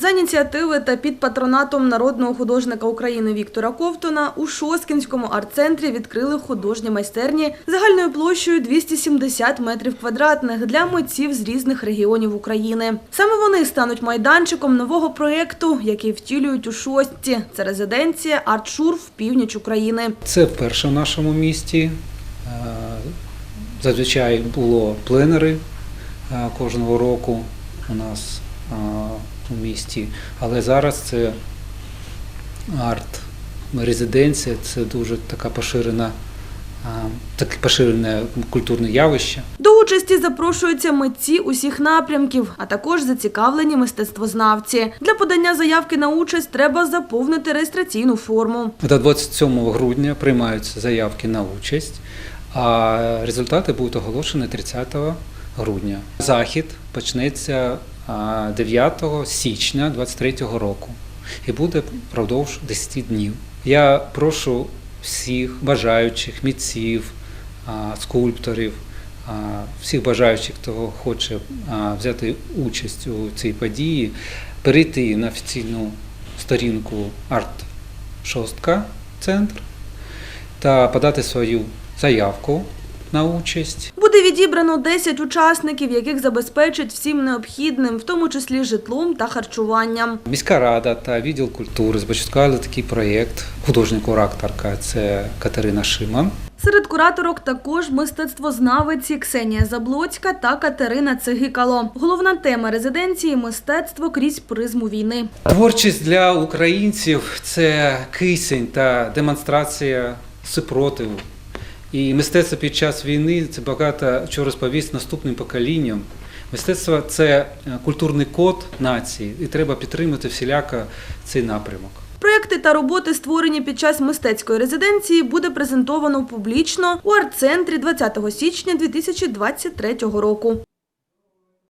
За ініціативи та під патронатом народного художника України Віктора Ковтуна у Шосткінському арт-центрі відкрили художні майстерні загальною площею 270 метрів квадратних для митців з різних регіонів України. Саме вони стануть майданчиком нового проєкту, який втілюють у Шостці. Це резиденція «Арт-Шурф» північ України. Це вперше в нашому місті. Е, Зазвичай було пленери е, кожного року у нас у місті, але зараз це арт-резиденція, це дуже така поширена, таке поширене культурне явище. До участі запрошуються митці усіх напрямків, а також зацікавлені мистецтвознавці. Для подання заявки на участь треба заповнити реєстраційну форму. До 27 грудня приймаються заявки на участь, а результати будуть оголошені 30 грудня. Захід почнеться 9 січня 2023 року і буде впродовж 10 днів. Я прошу всіх бажаючих митців, скульпторів, всіх бажаючих, хто хоче взяти участь у цій події, перейти на офіційну сторінку арт шостка центр та подати свою заявку на участь. Буде відібрано 10 учасників, яких забезпечать всім необхідним, в тому числі житлом та харчуванням. Міська рада та відділ культури започаткували такий проєкт. Художник-кураторка це Катерина Шиман. Серед кураторок також мистецтвознавиці Ксенія Заблоцька та Катерина Цигикало. Головна тема резиденції мистецтво крізь призму війни. Творчість для українців це кисень та демонстрація супротиву. І мистецтво під час війни це багато чого розповість наступним поколінням. Мистецтво це е, культурний код нації, і треба підтримати всіляко цей напрямок. Проекти та роботи, створені під час мистецької резиденції, буде презентовано публічно у арт-центрі 20 січня 2023 року.